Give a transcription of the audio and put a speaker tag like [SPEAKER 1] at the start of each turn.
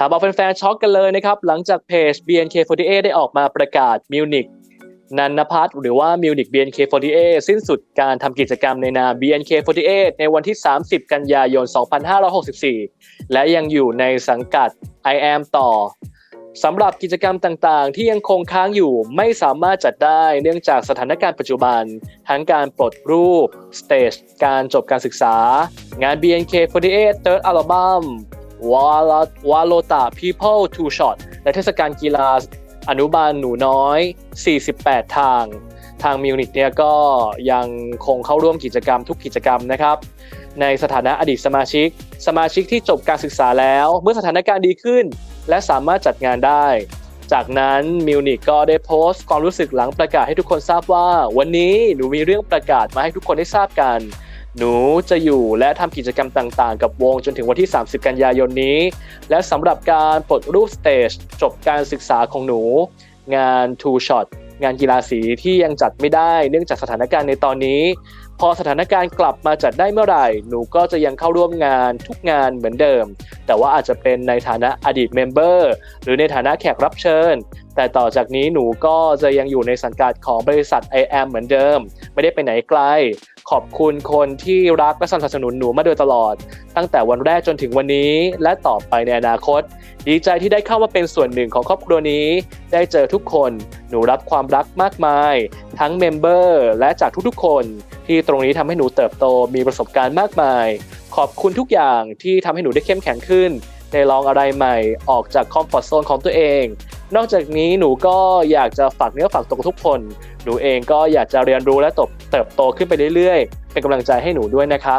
[SPEAKER 1] ถามเอาแฟนๆช็อกกันเลยนะครับ หลังจากเพจ BNK48 ได้ออกมาประกาศมิวนิกนันนพัฒน์หรือว่ามิวนิก BNK48 สิ้นสุดการทำกิจกรรมในนาม BNK48 ในวันที่ 30 กันยายน 2564 และยังอยู่ในสังกัด I am ต่อสำหรับกิจกรรมต่างๆ ที่ยังคงค้างอยู่ไม่สามารถจัดได้เนื่องจากสถานการณ์ปัจจุบัน ทั้งการปลดรูป สเตจ การจบการศึกษา งาน BNK48 Third Album วาลวาโลตา People Two Shot และเทศกาลกีฬาอนุบาลหนูน้อย 48 ทาง ทางมิวนิกเนี่ยก็ยังคงเข้าร่วมกิจกรรมทุกกิจกรรมนะครับ ในสถานะอดีตสมาชิก สมาชิกที่จบการศึกษาแล้ว เมื่อสถานการณ์ดีขึ้น และสามารถจัดงานได้ จากนั้นมิวนิกก็ได้โพสต์ความรู้สึกหลังประกาศให้ทุกคนทราบว่า วันนี้หนูมีเรื่องประกาศมาให้ทุกคนได้ทราบกัน หนูจะอยู่และทำกิจกรรมต่างๆ กับวงจนถึงวันที่ 30 กันยายนนี้ และสำหรับการปลดรูปสเตจจบการศึกษาของหนู งาน Two Shot งานกีฬาสีที่ยังจัดไม่ได้เนื่องจากสถานการณ์ในตอนนี้ พอสถานการณ์กลับมาจัดได้เมื่อไหร่ หนูก็จะยังเข้าร่วมงานทุกงานเหมือนเดิม แต่ว่าอาจจะเป็นในฐานะอดีตเมมเบอร์หรือในฐานะแขกรับเชิญ แต่ต่อจากนี้หนูก็จะยังอยู่ในสังกัดของบริษัท I am เหมือนเดิม ไม่ได้ไปไหนไกล ขอบคุณคนที่รักและสนับสนุนหนูมาโดยตลอด ตั้งแต่วันแรกจนถึงวันนี้ และต่อไปในอนาคต ดีใจที่ได้เข้ามาเป็นส่วนหนึ่งของครอบครัวนี้ ได้เจอทุกคนหนูรับความรักมากมาย ทั้งเมมเบอร์และจากทุกๆคน ที่ตรงนี้ทำให้หนูเติบโตมีประสบการณ์มากมาย ขอบคุณทุกอย่างที่ทำให้หนูได้เข้มแข็งขึ้น ได้ลองอะไรใหม่ออกจากคอมฟอร์ทโซนของตัวเอง นอกจากนี้หนูก็อยากจะฝากเนื้อฝากตัวทุกคน หนูเองก็อยากจะเรียนรู้และเติบโตขึ้นไปเรื่อยๆ เป็นกำลังใจให้หนูด้วยนะคะ